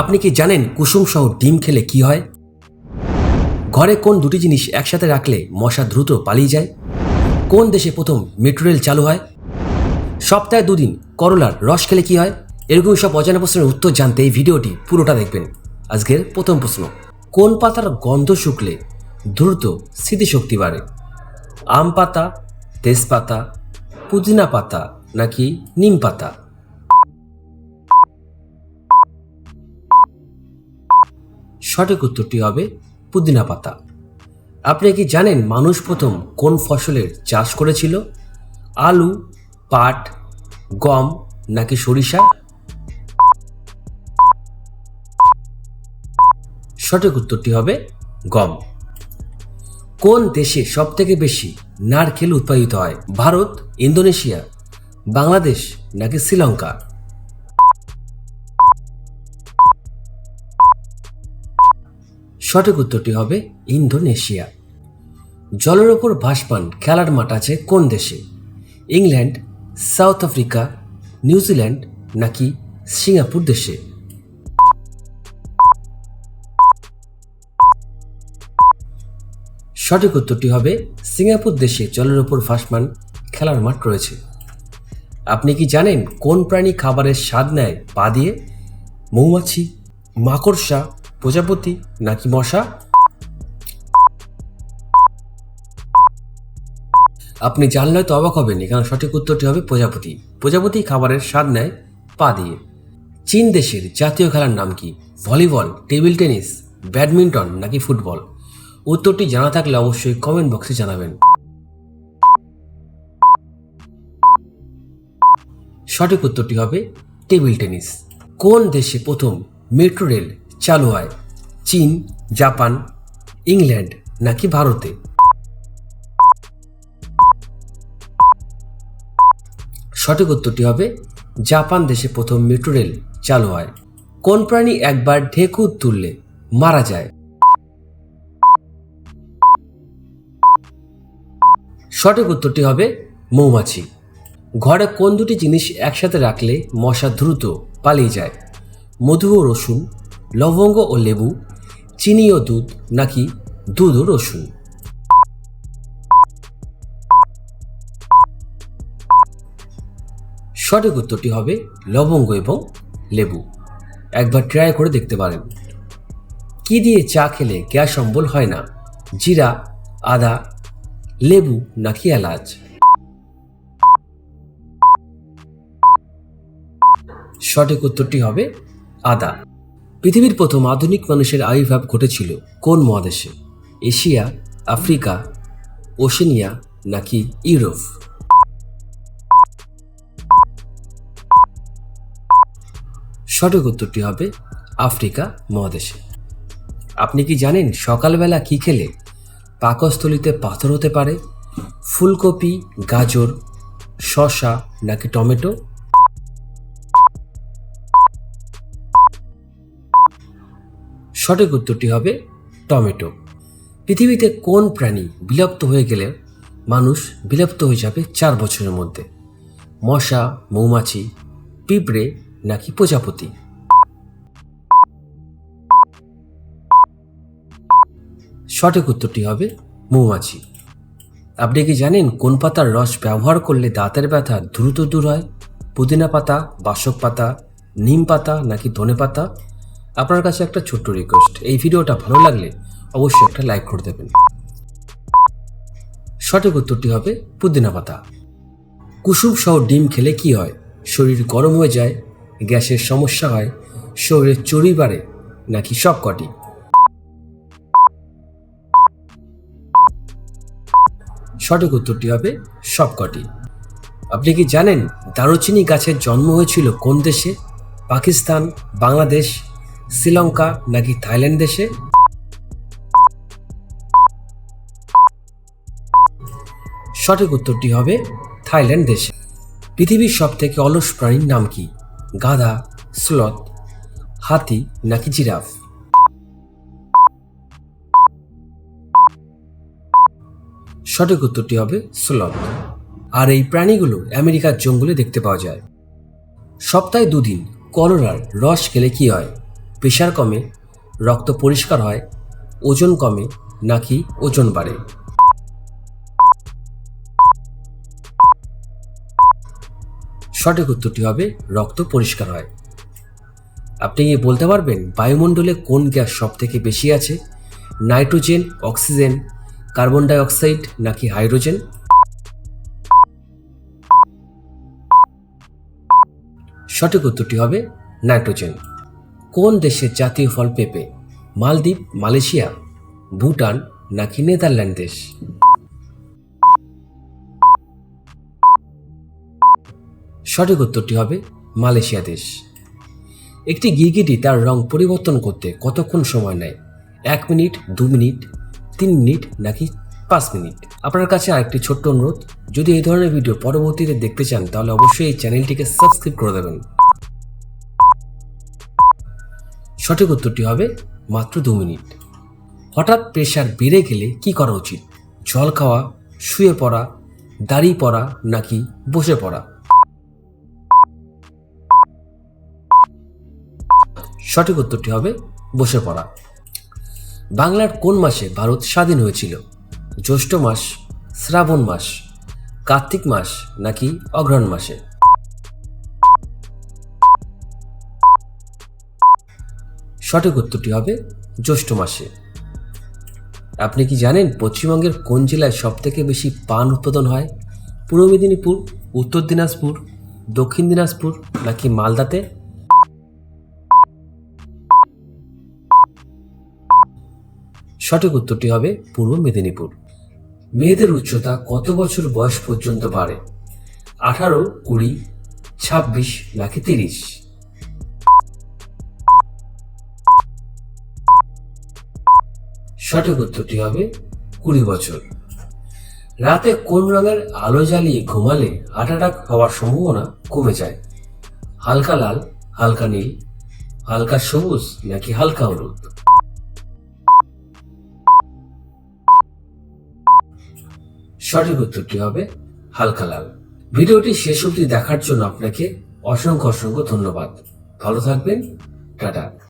আপনি কি জানেন কুসুম সহ ডিম খেলে কি হয়? ঘরে কোন দুটি জিনিস একসাথে রাখলে মশা দ্রুত পালিয়ে যায়? কোন দেশে প্রথম মেট্রো রেল চালু হয়? সপ্তাহে দুদিন করলার রস খেলে কি হয়? এরকম সব অজানা প্রশ্নের উত্তর জানতে এই ভিডিওটি পুরোটা দেখবেন। আজকের প্রথম প্রশ্ন, কোন পাতার গন্ধ শুকলে দ্রুত স্মৃতিশক্তি বাড়ে? আম পাতা, তেজপাতা, পুদিনা পাতা নাকি নিম পাতা? সঠিক উত্তরটি হবে পুদিনা পাতা। আপনি কি জানেন মানুষ প্রথম কোন ফসলের চাষ করেছিল? আলু, পাট, গম নাকি সরিষা? সঠিক উত্তরটি হবে গম। কোন দেশে সব থেকে বেশি নারকেল উৎপাদিত হয়? ভারত, ইন্দোনেশিয়া, বাংলাদেশ নাকি শ্রীলঙ্কা? সঠিক উত্তরটি হবে ইন্দোনেশিয়া। জলের ওপর ভাসমান খেলার মাঠ আছে কোন দেশে? England, South Africa New Zealand নাকি সিঙ্গাপুর দেশে? সঠিক উত্তরটি হবে সিঙ্গাপুর দেশে জলের ওপর ভাসমান খেলার মাঠ রয়েছে। আপনি কি জানেন কোন প্রাণী খাবারের স্বাদ নেয় পা দিয়ে? মৌমাছি, মাকড়সা প্রজাপতি নাকি মশা? আপনি জানলে তো অবাক হবেন কারণ সঠিক উত্তরটি হবে প্রজাপতি। প্রজাপতি খাবারের স্বাদ নেয় পা দিয়ে। চীন দেশের জাতীয় খেলার নাম কি? ভলিবল, টেবিল টেনিস, ব্যাডমিন্টন নাকি ফুটবল? উত্তরটি জানা থাকলে অবশ্যই কমেন্ট বক্সে জানাবেন। সঠিক উত্তরটি হবে টেবিল টেনিস। কোন দেশে প্রথম মেট্রো রেল চালু হয়। চীন, জাপান, ইংল্যান্ড নাকি ভারতে? সঠিক উত্তরটি হবে, জাপান দেশে প্রথম মেট্রো রেল চালু হয়। কোন প্রাণী একবার ঢেকু তুললে মারা যায়? সঠিক উত্তরটি হবে, মৌমাছি। ঘরে কোন দুটি জিনিস একসাথে রাখলে মশা দ্রুত পালিয়ে যায়? মধু ও রসুন লবঙ্গ ও লেবু, চিনি ও দুধ, নাকি দুধ ও রসুন? সঠিক উত্তরটি হবে লবঙ্গ এবং লেবু। একবার ট্রাই করে দেখতে পারেন। কি দিয়ে চা খেলে গ্যাস অম্বল হয় না? জিরা, আদা, লেবু, নাকি এলাচ? সঠিক উত্তরটি হবে আদা। পৃথিবীর প্রথম আধুনিক মানুষের আবির্ভাব ঘটেছিল কোন মহাদেশে? এশিয়া, আফ্রিকা, ওশেনিয়া নাকি ইউরোপ? সঠিক উত্তরটি হবে আফ্রিকা মহাদেশে। আপনি কি জানেন সকালবেলা কি খেলে? পাকস্থলিতে পাথর হতে পারে, ফুলকপি, গাজর, শসা নাকি টমেটো? সঠিক উত্তরটি হবে টমেটো। পৃথিবীতে কোন প্রাণী বিলুপ্ত হয়ে গেলে মানুষ বিলুপ্ত হয়ে যাবে চার বছরের মধ্যে? মশা, মৌমাছি, পিঁপড়ে নাকি প্রজাপতি? সঠিক উত্তরটি হবে মৌমাছি। আপনি কি জানেন কোন পাতার রস ব্যবহার করলে দাঁতের ব্যথা দ্রুত দূর হয়? পুদিনা পাতা, বাসক পাতা, নিম পাতা নাকি ধনে পাতা? আপনার কাছে একটা ছোট্ট রিকোয়েস্ট এই ভিডিওটা ভালো লাগলে অবশ্যই একটা লাইক করে দেবেন। সঠিক উত্তরটি হবে পুদিনা পাতা। কুসুম সহ ডিম খেলে কি হয়? শরীর গরম হয়ে যায়, গ্যাসের সমস্যা হয়, শরীরে চর্বি বাড়ে নাকি সব কটি সঠিক উত্তরটি হবে সবকটি। আপনি কি জানেন দারুচিনি গাছের জন্ম হয়েছিল কোন দেশে? পাকিস্তান, বাংলাদেশ শ্রীলঙ্কা নাকি থাইল্যান্ড দেশে? সঠিক উত্তরটি হবে থাইল্যান্ড দেশে। পৃথিবীর সব থেকে অলস প্রাণীর নাম কি? গাধা, স্লথ, হাতি নাকি জিরাফ? সঠিক উত্তরটি হবে স্লথ। আর এই প্রাণীগুলো আমেরিকার জঙ্গলে দেখতে পাওয়া যায়। সপ্তাহে দুদিন করলার রস খেলে কি হয়? প্রেশার কমে, রক্ত পরিষ্কার হয়, ওজন কমে নাকি ওজন বাড়ে। সঠিক উত্তরটি হবে রক্ত পরিষ্কার হয়। আপনি কি বলতে পারবেন বায়ুমণ্ডলে কোন গ্যাস সব থেকে বেশি আছে? Nitrogen, oxygen, carbon dioxide নাকি হাইড্রোজেন? সঠিক উত্তরটি হবে নাইট্রোজেন। কোন দেশের জাতীয় ফল পেঁপে মালদ্বীপ, মালয়েশিয়া, ভুটান নাকি নেদারল্যান্ড দেশ? সঠিক উত্তরটি হবে মালয়েশিয়া দেশ। একটি গিরগিটি তার রং পরিবর্তন করতে কতক্ষণ সময় নেয়? এক মিনিট, দু মিনিট, তিন মিনিট নাকি পাঁচ মিনিট? আপনার কাছে আরেকটি ছোট্ট অনুরোধ, যদি এই ধরনের ভিডিও পরবর্তীতে দেখতে চান, তাহলে অবশ্যই এই চ্যানেলটিকে সাবস্ক্রাইব করে দেবেন। সঠিক উত্তরটি হবে মাত্র দু মিনিট। হঠাৎ প্রেশার বেড়ে গেলে কি করা উচিত? জল খাওয়া, শুয়ে পড়া দাড়ি পড়া নাকি বসে পড়া? সঠিক উত্তরটি হবে বসে পড়া। বাংলার কোন মাসে ভারত স্বাধীন হয়েছিল? জ্যৈষ্ঠ মাস, শ্রাবণ মাস, কার্তিক মাস নাকি অগ্রহণ মাসে? সঠিক উত্তরটি হবে জ্যৈষ্ঠ মাসে। আপনি কি জানেন পশ্চিমবঙ্গের কোন জেলায় সব থেকে বেশি পান উৎপাদন হয়? পূর্ব মেদিনীপুর, উত্তর দিনাজপুর, দক্ষিণ দিনাজপুর নাকি মালদাতে? সঠিক উত্তরটি হবে পূর্ব মেদিনীপুর। মেয়েদের উচ্চতা কত বছর বয়স পর্যন্ত বাড়ে? আঠারো, কুড়ি, ছাব্বিশ নাকি তিরিশ? সঠিক উত্তরটি হবে কুড়ি বছর। রাতে কোন রঙের আলো জ্বালিয়ে ঘুমালে হার্ট অ্যাটাক হওয়ার সম্ভাবনা কমে যায়? হালকা লাল, হালকা নীল, হালকা সবুজ নাকি হালকা হলুদ? সঠিক উত্তরটি হবে হালকা লাল। ভিডিওটি শেষ অবধি দেখার জন্য আপনাকে অসংখ্য অসংখ্য ধন্যবাদ। ভালো থাকবেন। টাটা।